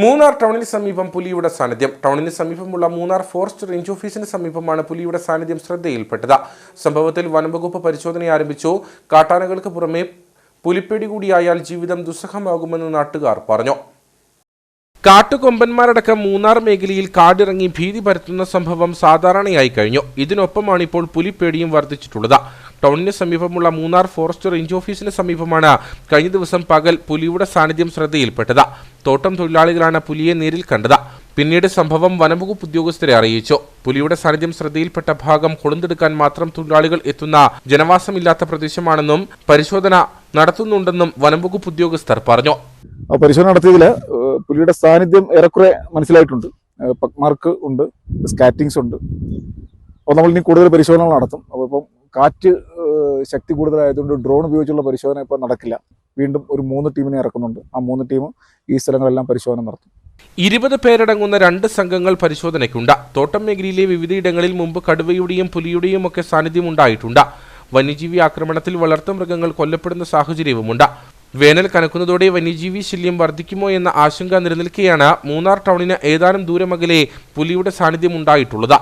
മൂന്നാർ ടൗണിന് സമീപം പുലിയുടെ സാന്നിധ്യം. ടൗണിന് സമീപമുള്ള മൂന്നാർ ഫോറസ്റ്റ് റേഞ്ച് ഓഫീസിന് സമീപമാണ് പുലിയുടെ സാന്നിധ്യം ശ്രദ്ധയിൽപ്പെട്ടത്. സംഭവത്തിൽ വനംവകുപ്പ് പരിശോധന ആരംഭിച്ചു. കാട്ടാനകൾക്ക് പുറമെ പുലിപ്പേടി കൂടിയായാൽ ജീവിതം ദുസ്സഹമാകുമെന്ന് നാട്ടുകാർ പറഞ്ഞു. കാട്ടുകൊമ്പന്മാരടക്കം മൂന്നാർ മേഖലയിൽ കാടിറങ്ങി ഭീതി പരത്തുന്ന സംഭവം സാധാരണയായി കഴിഞ്ഞു. ഇതിനൊപ്പമാണ് ഇപ്പോൾ പുലിപ്പേടിയും വർദ്ധിച്ചിട്ടുള്ളത്. ടൗണിന് സമീപമുള്ള മൂന്നാർ ഫോറസ്റ്റ് റേഞ്ച് ഓഫീസിന് സമീപമാണ് കഴിഞ്ഞ ദിവസം പകൽ പുലിയുടെ സാന്നിധ്യം ശ്രദ്ധയിൽപ്പെട്ടത്. തോട്ടം തൊഴിലാളികളാണ് പുലിയെ നേരിൽ കണ്ടത്. പിന്നീട് സംഭവം വനംവകുപ്പ് ഉദ്യോഗസ്ഥരെ അറിയിച്ചു. പുലിയുടെ സാന്നിധ്യം ശ്രദ്ധയിൽപ്പെട്ട ഭാഗം കൊളുന്തെടുക്കാൻ മാത്രം തൊഴിലാളികൾ എത്തുന്ന ജനവാസമില്ലാത്ത പ്രദേശമാണെന്നും പരിശോധന നടത്തുന്നുണ്ടെന്നും വനംവകുപ്പ് ഉദ്യോഗസ്ഥർ പറഞ്ഞു. പരിശോധന നടത്തിയതിൽ പുലിയുടെ സാന്നിധ്യം ഏറെക്കുറെ മനസ്സിലായിട്ടുണ്ട്. പക്മാർക്ക് ഉണ്ട് സ്കാറ്റിങ്സ് ഉണ്ട്. അപ്പോൾ നമ്മൾ ഇനി കൂടുതൽ പരിശോധനകൾ നടത്തും. അപ്പോൾ ഇപ്പം കാറ്റ് ശക്തി കൂടുതലായതുകൊണ്ട് ഡ്രോൺ ഉപയോഗിച്ചുള്ള പരിശോധന ഇപ്പോൾ നടക്കില്ല. വീണ്ടും ഒരു മൂന്ന് ടീമിനെ ഇറക്കുന്നുണ്ട്. ആ മൂന്ന് ടീം ഈ സ്ഥലങ്ങളെല്ലാം പരിശോധന നടത്തും. ഇരുപത് പേരടങ്ങുന്ന രണ്ട് സംഘങ്ങൾ പരിശോധനയ്ക്കുണ്ട്. തോട്ടം മേഖലയിലെ വിവിധയിടങ്ങളിൽ മുമ്പ് കടുവയുടെയും പുലിയുടെയും ഒക്കെ സാന്നിധ്യം ഉണ്ടായിട്ടുണ്ട്. വന്യജീവി ആക്രമണത്തിൽ വളർത്തുമൃഗങ്ങൾ കൊല്ലപ്പെടുന്ന സാഹചര്യവുമുണ്ട്. വേനൽ കനക്കുന്നതോടെ വന്യജീവി ശല്യം വർദ്ധിക്കുമോ എന്ന ആശങ്ക നിലനിൽക്കെയാണ് മൂന്നാർ ടൗണിന് ഏതാനും ദൂരമകലെ പുലിയുടെ സാന്നിധ്യം ഉണ്ടായിട്ടുള്ളത്.